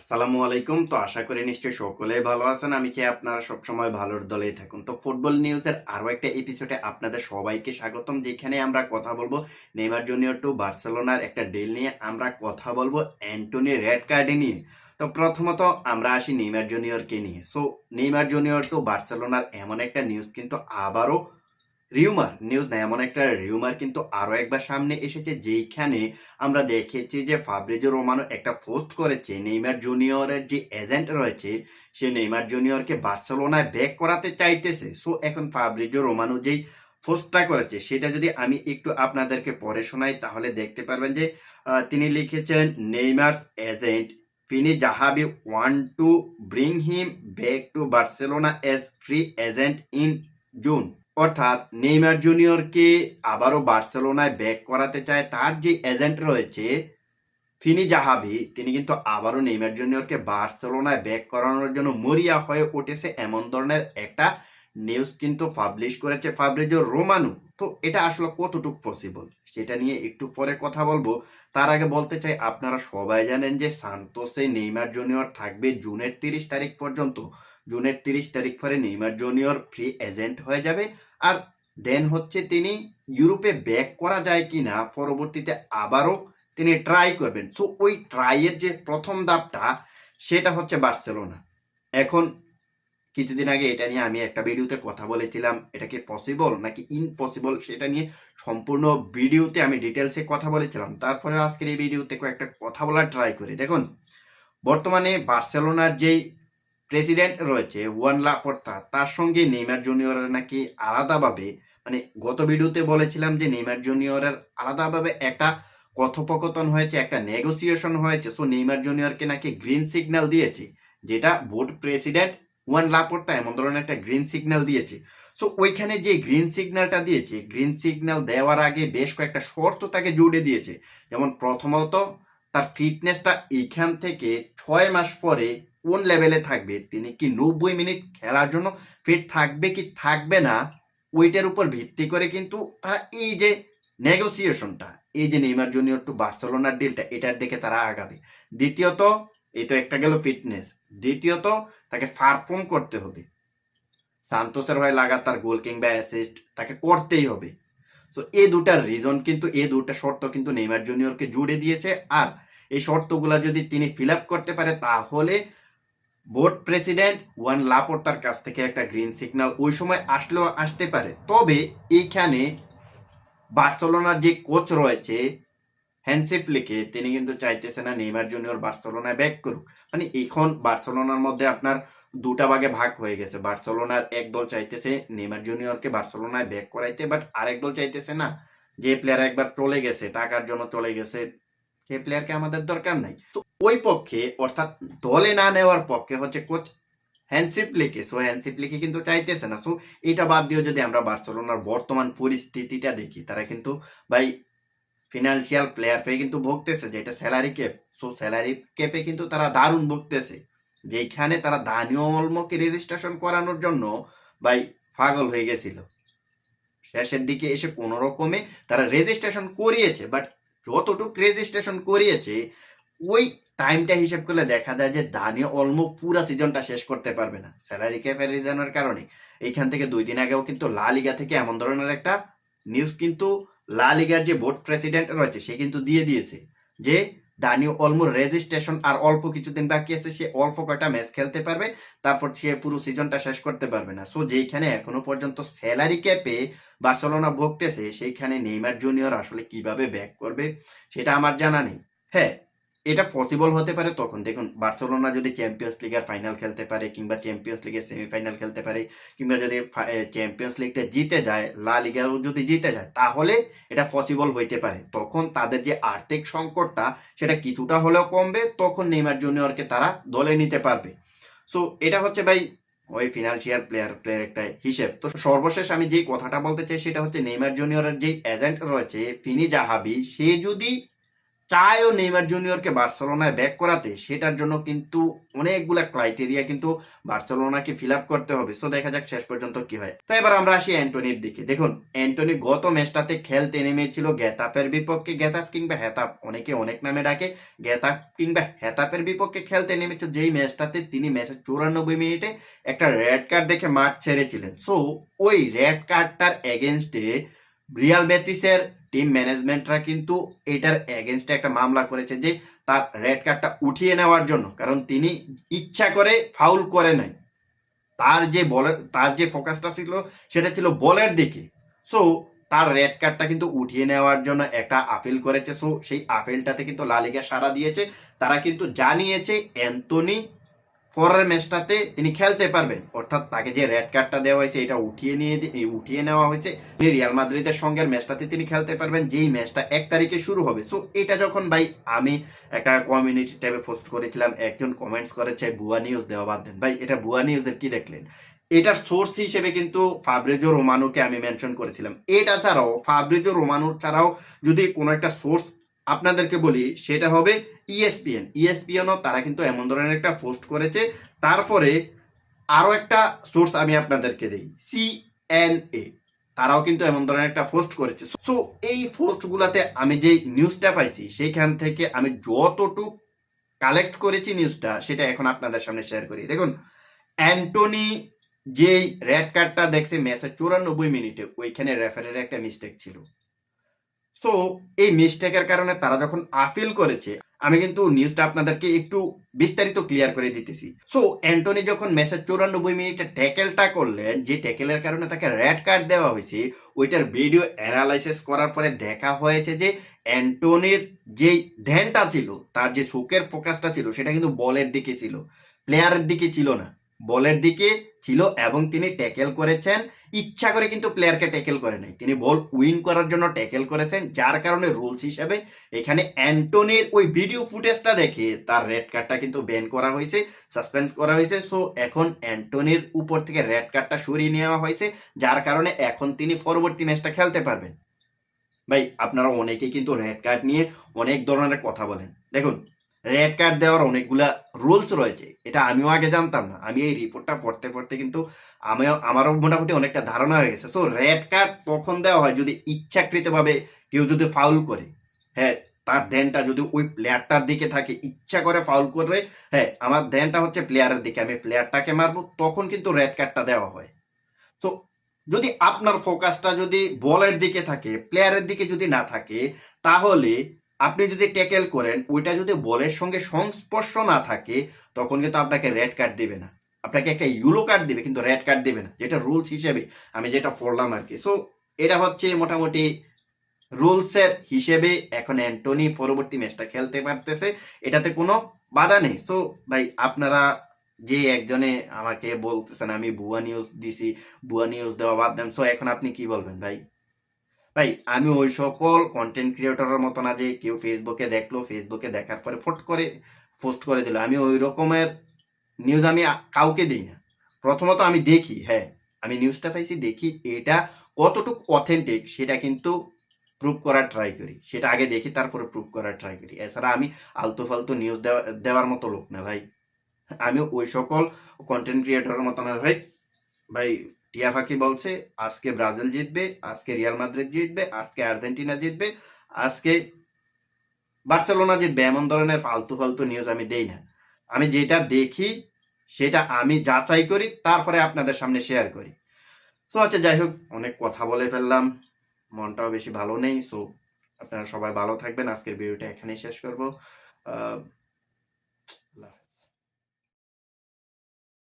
আসসালামু আলাইকুম। তো আশা করি নিশ্চয়ই সকলেই ভালো আছেন। আমি কি আপনারা সবসময় ভালোর দলেই থাকুন? তো ফুটবল নিউজের আরও একটা এপিসোডে আপনাদের সবাইকে স্বাগতম, যেখানে আমরা কথা বলব নেইমার জুনিয়র টু বার্সেলোনার একটা ডিল নিয়ে। আমরা কথা বলব অ্যান্টনি রেড কার্ডে নিয়ে। তো প্রথমত আমরা আসি নেইমার জুনিয়রকে নিয়ে। সো নেইমার জুনিয়র টু বার্সেলোনার এমন একটা নিউজ কিন্তু আবারও রিউমার নিউজ না, এমন একটা রিউমার কিন্তু আরও একবার সামনে এসেছে, যেইখানে আমরা দেখেছি যে ফাব্রিজো রোমানো একটা পোস্ট করেছে নেইমার জুনিয়রের যে এজেন্ট রয়েছে, সে নেইমার জুনিয়রকে বার্সেলোনায় ব্যাক করাতে চাইতেছে। সো এখন ফাব্রিজো রোমানো যেই পোস্টটা করেছে, সেটা যদি আমি একটু আপনাদেরকে পড়ে শোনাই, তাহলে দেখতে পারবেন যে তিনি লিখেছেন Neymar's agent Pini Zahavi want to bring him back to Barcelona as free agent in June অর্থাৎ নেইমার জুনিয়রকে আবারও বার্সেলোনায় ব্যাক করাতে চায় তার যে এজেন্ট রয়েছে, ফিনি জাহাবি তিনি কিন্তু আবারও নেইমার জুনিয়রকে বার্সেলোনায় ব্যাক করানোর জন্য মরিয়া হয়ে উঠেছে এমন ধরনের একটা নিউজ কিন্তু পাবলিশ করেছে ফাব্রিজো রোমানু তো এটা আসলে কতটুকু পসিবল সেটা নিয়ে একটু পরে কথা বলব। তার আগে বলতে চাই, আপনারা সবাই জানেন যে সান্তোসে নেইমার জুনিয়র থাকবে জুনের তিরিশ তারিখ পর্যন্ত। জুনের তিরিশ তারিখ পরে নেইমার জুনিয়র ফ্রি এজেন্ট হয়ে যাবে। আর দেন হচ্ছে তিনি ইউরোপে ব্যাক করা যায় কি না পরবর্তীতে আবারও তিনি ট্রাই করবেন। সো ওই ট্রাইয়ের যে প্রথম ধাপটা, সেটা হচ্ছে বার্সেলোনা। এখন কিছুদিন আগে এটা নিয়ে আমি একটা ভিডিওতে কথা বলেছিলাম, এটা কি পসিবল নাকি ইম্পসিবল সেটা নিয়ে সম্পূর্ণ ভিডিওতে আমি ডিটেলসে কথা বলেছিলাম। তারপরে আজকের এই ভিডিওতে কয়েকটা কথা বলার ট্রাই করি। দেখুন, বর্তমানে বার্সেলোনার যেই প্রেসিডেন্ট রয়েছে ওয়ান লাপোর্তা তার সঙ্গে নেইমার জুনিয়রের নাকি আলাদাভাবে মানে গত ভিডিওতে বলেছিলাম যে নেইমার জুনিয়রের আলাদাভাবে একটা কথোপকথন হয়েছে, একটা নেগোসিয়েশন হয়েছে সো নেইমার জুনিয়রকে নাকি গ্রিন সিগন্যাল দিয়েছে, যেটা বোর্ড প্রেসিডেন্ট ওয়ান লাপোর্তা এমন ধরনের একটা গ্রিন সিগন্যাল দিয়েছে। সো ওইখানে যে গ্রিন সিগন্যালটা দিয়েছে গ্রিন সিগন্যাল দেওয়ার আগে বেশ কয়েকটা শর্ত তাকে জুড়ে দিয়েছে। যেমন প্রথমত, তার ফিটনেসটা এইখান থেকে ছয় মাস পরে কোন লেভেলে থাকবে? তিনি কি নব্বই মিনিট খেলার জন্য ফিট থাকবে কি থাকবে না? ওইটার উপর ভিত্তি করে কিন্তু তারা এই যে নেগোসিয়েশনটা এই যে নেইমার জুনিয়র টু বার্সেলোনার ডিলটা এটার দিকে তারা আগাবে। দ্বিতীয়ত, এই তো একটা গেল ফিটনেস দ্বিতীয়ত, তাকে পারফর্ম করতে হবে। সান্তোসের হয়ে লাগাতার গোল কিংবা অ্যাসিস্ট তাকে করতেই হবে। সো এই দুটার রিজন কিন্তু, এই দুটা শর্ত কিন্তু নেইমার জুনিয়রকে জুড়ে দিয়েছে। আর এই শর্তগুলা যদি তিনি ফিল আপ করতে পারে, তাহলে বোর্ড প্রেসিডেন্ট ওয়ান লাপোর্তার কাছ থেকে একটা গ্রিন সিগন্যাল ওই সময় আসলেও আসতে পারে। তবে এইখানে বার্সেলোনার যে কোচ রয়েছে হ্যান্সিপ লিখে তিনি কিন্তু চাইতেছে না নেইমার জুনিয়র বার্সেলোনায় ব্যাক করুক। মানে এখন বার্সেলোনার মধ্যে আপনার দুটা ভাগে ভাগ হয়ে গেছে। বার্সেলোনার এক দল চাইতেছে নেইমার জুনিয়রকে বার্সেলোনায় ব্যাক করাইতে বাট আরেক দল চাইতেছে না। যে প্লেয়ার একবার চলে গেছে, টাকার জন্য চলে গেছে সে প্লেয়ারকে আমাদের দরকার নাই। তো ওই পক্ষে অর্থাৎ দলে না নেওয়ার পক্ষে হচ্ছে কোচ হ্যান্ডসিপ লিখে সো হ্যান্ডসিপ লিখে কিন্তু চাইতেছে না। সো এটা বাদ দিয়ে যদি আমরা বার্সেলোনার বর্তমান পরিস্থিতিটা দেখি তারা কিন্তু ভাই ফিনান্সিয়াল প্লেয়ার পেয়ে কিন্তু ভুগতেছে যেটা স্যালারি ক্যাপ সো স্যালারি ক্যাপে কিন্তু তারা দারুণ ভুগতেছে যেখানে তারা দানীয় অলমকে রেজিস্ট্রেশন করানোর জন্য ভাই পাগল হয়ে গেছিল। শেষের দিকে এসে কোনো রকমে তারা রেজিস্ট্রেশন করিয়েছে বাট যতটুকু রেজিস্ট্রেশন করিয়েছে, ওই টাইমটা হিসেব করলে দেখা যায় যে দানি অলমো পুরা সিজনটা শেষ করতে পারবে না। স্যালারি ক্যাপের রিজনের কারণে। এইখান থেকে দুই দিন আগেও কিন্তু লা লিগা থেকে এমন ধরনের একটা নিউজ কিন্তু লা লিগার যে বোর্ড প্রেসিডেন্ট রয়েছে, সে কিন্তু দিয়ে দিয়েছে যে দানীয় অলমোর রেজিস্ট্রেশন আর অল্প কিছুদিন বাকি আছে, সে অল্প কয়টা ম্যাচ খেলতে পারবে, তারপর সে পুরো সিজনটা শেষ করতে পারবে না। সো যেইখানে এখনও পর্যন্ত স্যালারি ক্যাপে বার্সেলোনা ভুগতেছে, সেইখানে নেইমার জুনিয়র আসলে কীভাবে ব্যাক করবে, সেটা আমার জানা নেই। হ্যাঁ এটা পসিবল হতে পারে, তখন দেখুন, বার্সেলোনা যদি চ্যাম্পিয়ন্স লিগের ফাইনাল খেলতে পারে, কিংবা চ্যাম্পিয়ন্স লিগের সেমিফাইনাল খেলতে পারে, কিংবা যদি চ্যাম্পিয়ন্স লিগটা জিতে যায় লা লিগাও যদি জিতে যায়, তাহলে এটা পসিবল হইতে পারে। তখন তাদের যে আর্থিক সংকটটা, সেটা কিছুটা হলেও কমবে, তখন নেইমার জুনিয়রকে তারা দলে নিতে পারবে। সো এটা হচ্ছে ভাই ওই ফিনান্সিয়াল প্লেয়ার প্লেয়ার একটা হিসেব। তো সর্বশেষ আমি যেই কথাটা বলতে চাই, সেটা হচ্ছে নেইমার জুনিয়রের যে এজেন্ট রয়েছে, ফিনি জাহাবি, সে যদি চায়ও নেইমার জুনিয়রকে বার্সেলোনায় ব্যাক করাতে, সেটার জন্য কিন্তু অনেকগুলা ক্রাইটেরিয়া কিন্তু বার্সেলোনাকে ফিল আপ করতে হবে। সো দেখা যাক শেষ পর্যন্ত কি হয়। তো এবার আমরা আসি অ্যান্টনির দিকে। দেখুন, অ্যান্টনি গত ম্যাচটাতে খেলতে নেমেছিল গেতাপের বিপক্ষে। গেতাপ কিংবা হেতাপ অনেকে অনেক নামে ডাকে। গেতাপ কিংবা হেতাপের বিপক্ষে খেলতে নেমেছিল। যেই ম্যাচটাতে তিনি ম্যাচের চুরানব্বই মিনিটে একটা রেড কার্ড দেখে মাঠ ছেড়েছিলেন। সো ওই রেড কার্ডটার এগেনস্টে রিয়াল বেতিসের টিম ম্যানেজমেন্টরা কিন্তু এটার এগেনস্টে একটা মামলা করেছে যে তার রেড কার্ডটা উঠিয়ে নেওয়ার জন্য। কারণ তিনি ইচ্ছা করে ফাউল করে নাই। তার যে বলের তার যে ফোকাসটা ছিল, সেটা ছিল বলের দিকে। সো তার রেড কার্ডটা কিন্তু উঠিয়ে নেওয়ার জন্য একটা আপিল করেছে। সো সেই আপিলটাতে কিন্তু লালিগা সারা দিয়েছে। তারা কিন্তু জানিয়েছে অ্যান্টনি পরের ম্যাচটাতে তিনি খেলতে পারবেন। অর্থাৎ তাকে যে রেড কার্ডটা দেওয়া হয়েছে, এটা উঠিয়ে নিয়ে উঠিয়ে নেওয়া হয়েছে। তিনি রিয়াল মাদ্রিদের সঙ্গে ম্যাচটাতে তিনি খেলতে পারবেন, যেই ম্যাচটা এক তারিখে শুরু হবে। সো এটা যখন ভাই আমি একটা কমিউনিটি ট্যাবে পোস্ট করেছিলাম, একজন কমেন্টস করেছে ভুয়া নিউজ দেওয়া বাদ দেন। ভাই, এটা ভুয়া নিউজের কি দেখলেন? এটার সোর্স হিসেবে কিন্তু ফাব্রিজো রোমানুকে আমি মেনশন করেছিলাম। এটা ছাড়াও ফাব্রিজো রোমানু ছাড়াও যদি কোনো একটা সোর্স আপনাদেরকে বলি, সেটা হবে E ইএসপিএন ইএসপিএনও তারা কিন্তু এমন ধরনের একটা পোস্ট করেছে, তারপরে আরও একটা সোর্স আমি আপনাদেরকে দিই সিএনএ তারাও কিন্তু এমন ধরনের একটা পোস্ট করেছে। সো এই পোস্ট গুলাতে আমি যে নিউজটা পাইছি, সেইখান থেকে আমি যতটুক কালেক্ট করেছি নিউজটা সেটা এখন আপনাদের সামনে শেয়ার করি। দেখুন, অ্যান্টনি যেই রেড কার্ডটা দেখছে ম্যাচের চুরানব্বই মিনিটে, ওইখানে রেফারের একটা মিস্টেক ছিল। সো এই মিস্টেকের কারণে তারা যখন আপিল করেছে, আমি কিন্তু নিউজটা আপনাদেরকে একটু বিস্তারিত ক্লিয়ার করে দিতেছি। সো অ্যান্টনি যখন ম্যাচের চৌরানব্বই মিনিটে ট্যাকেলটা করলেন, যে ট্যাকেলের কারণে তাকে রেড কার্ড দেওয়া হয়েছে, ওইটার ভিডিও অ্যানালাইসিস করার পরে দেখা হয়েছে যে অ্যান্টনির যে ধ্যানটা ছিল, তার যে শোকের ফোকাসটা ছিল, সেটা কিন্তু বলের দিকে ছিল প্লেয়ারের দিকে ছিল না। বলের দিকে ছিল এবং তিনি ট্যাকেল করেছেন। ইচ্ছা করে কিন্তু প্লেয়ারকে ট্যাকেল করে নাই। তিনি বল উইন করার জন্য ট্যাকেল করেছেন, যার কারণে রুলস হিসেবে এখানে অ্যান্টনির ওই ভিডিও ফুটেজটা দেখে তার রেড কার্ডটা কিন্তু ব্যান করা হয়েছে সাসপেন্ড করা হয়েছে। সো এখন অ্যান্টনির উপর থেকে রেড কার্ডটা সরিয়ে নেওয়া হয়েছে, যার কারণে এখন তিনি পরবর্তী ম্যাচটা খেলতে পারবেন। ভাই, আপনারা অনেকেই কিন্তু রেড কার্ড নিয়ে অনেক ধরনের কথা বলেন। দেখুন রেড কার্ড দেওয়ার অনেকগুলা রুলস রয়েছে। এটা আমিও আগে জানতাম না। আমি এই রিপোর্টটা পড়তে পড়তে কিন্তু আমিও, আমারও মোটামুটি অনেকটা ধারণা হয়ে গেছে। সো রেড কার্ড তখন দেওয়া হয়? যদি ইচ্ছাকৃতভাবে কেউ যদি ফাউল করে হ্যাঁ তার ধ্যানটা যদি ওই প্লেয়ারটার দিকে থাকে, ইচ্ছা করে ফাউল করে হ্যাঁ আমার ধ্যানটা হচ্ছে প্লেয়ারের দিকে, আমি প্লেয়ারটাকে মারবো, তখন কিন্তু রেড কার্ডটা দেওয়া হয়। তো যদি আপনার ফোকাসটা যদি বলের দিকে থাকে প্লেয়ারের দিকে যদি না থাকে, তাহলে আপনি যদি ট্যাকেল করেন, ওইটা যদি বলের সঙ্গে সংস্পর্শ না থাকে, তখন কিন্তু আপনাকে রেড কার্ড দিবে না। আপনাকে একটা ইউলো কার্ড দিবে, কিন্তু রেড কার্ড দেবে না। যেটা রুলস হিসেবে আমি যেটা পড়লাম আর কি সো এটা হচ্ছে মোটামুটি রুলসের হিসেবে এখন অ্যান্টনি পরবর্তী ম্যাচটা খেলতে পারতেছে। এটাতে কোনো বাধা নেই। সো ভাই, আপনারা যে একজনে আমাকে বলতেছেন, আমি ভুয়া নিউজ দিছি, ভুয়া নিউজ দেওয়া বাদ দেন। সো এখন আপনি কি বলবেন, ভাই? ভাই, আমি ওই সকল কন্টেন্ট ক্রিয়েটরের মতো না যে কেউ ফেসবুকে দেখল ফেসবুকে দেখার পরে ফট করে পোস্ট করে দিল। আমি ওই রকমের নিউজ আমি কাউকে দিই না। প্রথমত আমি দেখি হ্যাঁ আমি নিউজটা পাইছি, দেখি এটা কতটুকু অথেন্টিক সেটা কিন্তু প্রুভ করার ট্রাই করি। সেটা আগে দেখি, তারপরে প্রুভ করার ট্রাই করি। এছাড়া আমি আলতু ফালতু নিউজ দেওয়া, দেওয়ার মতো লোক না ভাই। আমি ওই সকল কন্টেন্ট ক্রিয়েটরের মতো না ভাই। ভাই টিয়া ফাঁকি বলছে, আজকে ব্রাজিল জিতবে, আজকে রিয়াল মাদ্রিদ জিতবে, আজকে আর্জেন্টিনা জিতবে, আজকে বার্সেলোনা জিতবে, এমন ধরনের ফালতু ফালতু নিউজ আমি দেই না। আমি যেটা দেখি, সেটা আমি যাচাই করি, তারপরে আপনাদের সামনে শেয়ার করি। সো আচ্ছা যাই হোক, অনেক কথা বলে ফেললাম, মনটাও বেশি ভালো নেই সো আপনারা সবাই ভালো থাকবেন, আজকের ভিডিওটা এখানেই শেষ করব। আহ